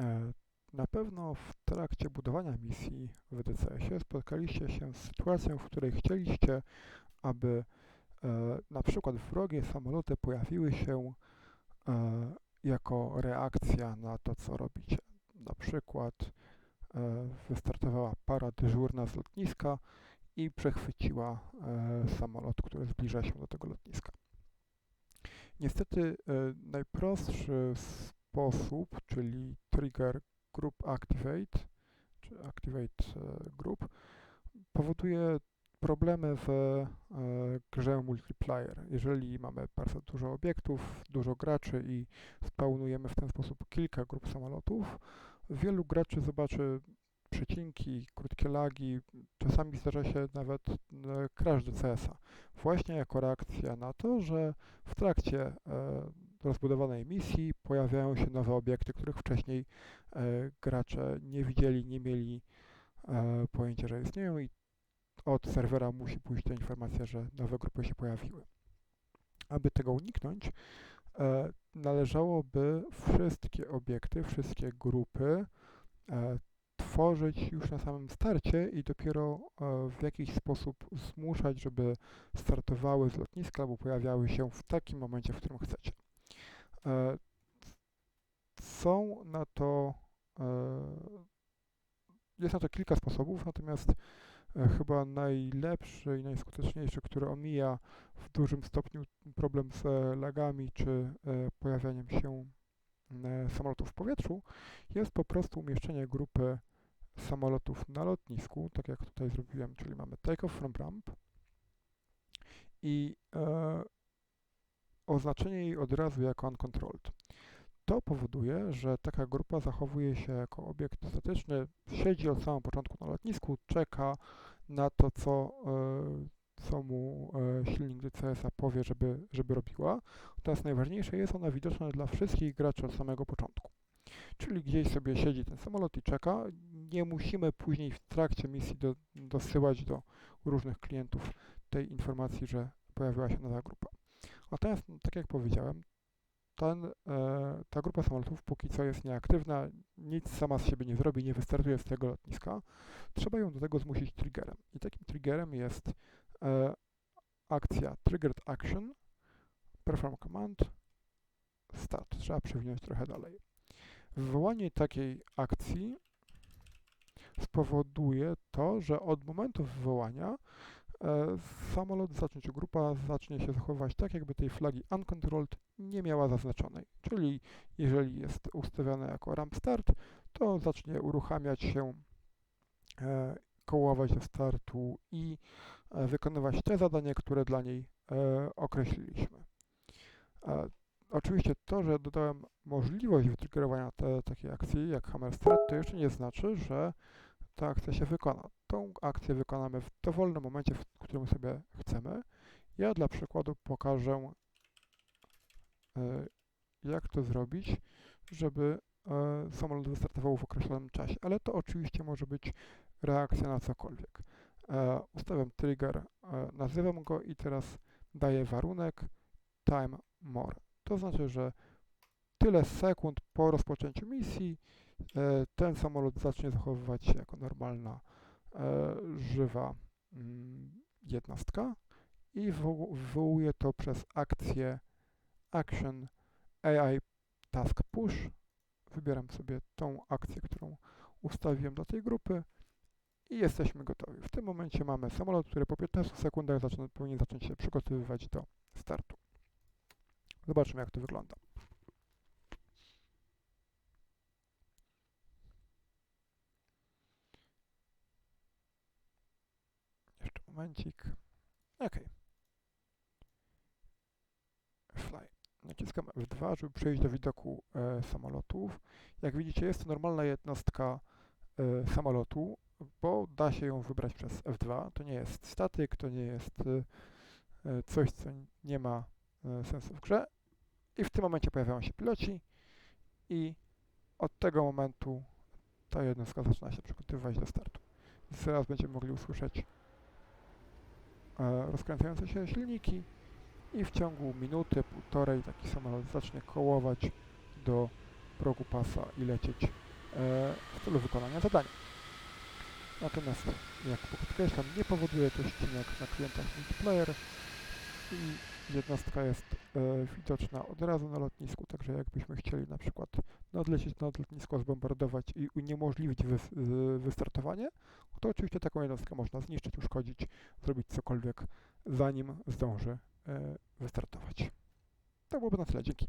E, Na pewno w trakcie budowania misji w DCS-ie spotkaliście się z sytuacją, w której chcieliście, aby e, na przykład wrogie samoloty pojawiły się e, jako reakcja na to, co robicie. Na przykład wystartowała para dyżurna z lotniska i przechwyciła samolot, który zbliża się do tego lotniska. Niestety najprostszy sposób, czyli trigger group activate, czy activate e, group, powoduje problemy w e, grze multiplayer. Jeżeli mamy bardzo dużo obiektów, dużo graczy i spawnujemy w ten sposób kilka grup samolotów, wielu graczy zobaczy przecinki, krótkie lagi, czasami zdarza się nawet e, crash DCS-a. Właśnie jako reakcja na to, że w trakcie rozbudowanej misji pojawiają się nowe obiekty, których wcześniej e, gracze nie widzieli, nie mieli e, pojęcia, że istnieją i od serwera musi pójść ta informacja, że nowe grupy się pojawiły. Aby tego uniknąć, e, należałoby wszystkie obiekty, wszystkie grupy tworzyć już na samym starcie i dopiero w jakiś sposób zmuszać, żeby startowały z lotniska albo pojawiały się w takim momencie, w którym chcecie. E, Są na to, e, jest na to kilka sposobów, natomiast e, chyba najlepszy i najskuteczniejszy, który omija w dużym stopniu problem z lagami czy pojawianiem się samolotów w powietrzu, jest po prostu umieszczenie grupy samolotów na lotnisku, tak jak tutaj zrobiłem, czyli mamy take off from ramp i e, oznaczenie jej od razu jako uncontrolled. To powoduje, że taka grupa zachowuje się jako obiekt statyczny, siedzi od samego początku na lotnisku, czeka na to, co, e, co mu e, silnik DCS-a powie, żeby, żeby robiła. Teraz najważniejsze jest ona widoczna dla wszystkich graczy od samego początku. Czyli gdzieś sobie siedzi ten samolot i czeka. Nie musimy później w trakcie misji do, dosyłać do różnych klientów tej informacji, że pojawiła się nowa grupa. Natomiast, tak jak powiedziałem, ten, e, ta grupa samolotów póki co jest nieaktywna, nic sama z siebie nie zrobi, nie wystartuje z tego lotniska. Trzeba ją do tego zmusić triggerem. I takim triggerem jest e, akcja Triggered Action, Perform Command, Start. Trzeba przewinąć trochę dalej. Wywołanie takiej akcji spowoduje to, że od momentu wywołania samolot zacznie, czy grupa zacznie się zachowywać tak, jakby tej flagi uncontrolled nie miała zaznaczonej. Czyli jeżeli jest ustawione jako ramp start, to zacznie uruchamiać się, e, kołować do startu i e, wykonywać te zadania, które dla niej e, określiliśmy. E, Oczywiście to, że dodałem możliwość wytriggerowania te, takiej akcji jak Hammer Start, to jeszcze nie znaczy, że ta akcja się wykona. Tą akcję wykonamy w dowolnym momencie, w którym sobie chcemy. Ja dla przykładu pokażę, e, jak to zrobić, żeby e, samolot wystartował w określonym czasie, ale to oczywiście może być reakcja na cokolwiek. E, Ustawiam trigger, nazywam go i teraz daję warunek time more. To znaczy, że tyle sekund po rozpoczęciu misji ten samolot zacznie zachowywać się jako normalna, e, żywa mm, jednostka i wywo- wywołuje to przez akcję Action AI Task Push. Wybieram sobie tą akcję, którą ustawiłem do tej grupy i jesteśmy gotowi. W tym momencie mamy samolot, który po 15 sekundach zaczyna, powinien zacząć się przygotowywać do startu. Zobaczmy, jak to wygląda. Jeszcze momencik. OK. Fly. Naciskam F2, żeby przejść do widoku e, samolotów. Jak widzicie, jest to normalna jednostka e, samolotu, bo da się ją wybrać przez F2. To nie jest statyk, to nie jest e, e, coś, co nie ma e, sensu w grze. I w tym momencie pojawiają się piloci i od tego momentu ta jednostka zaczyna się przygotowywać do startu. Zaraz będziemy mogli usłyszeć rozkręcające się silniki i w ciągu minuty, półtorej taki samolot zacznie kołować do progu pasa i lecieć w celu wykonania zadania. Natomiast, jak podkreślam, nie powoduje to ścinek na klientach multiplayer i jednostka jest e, widoczna od razu na lotnisku, także jakbyśmy chcieli na przykład nadlecieć nad lotnisko, zbombardować i uniemożliwić y, wystartowanie, to oczywiście taką jednostkę można zniszczyć, uszkodzić, zrobić cokolwiek, zanim zdąży e, wystartować. To byłoby na tyle. Dzięki.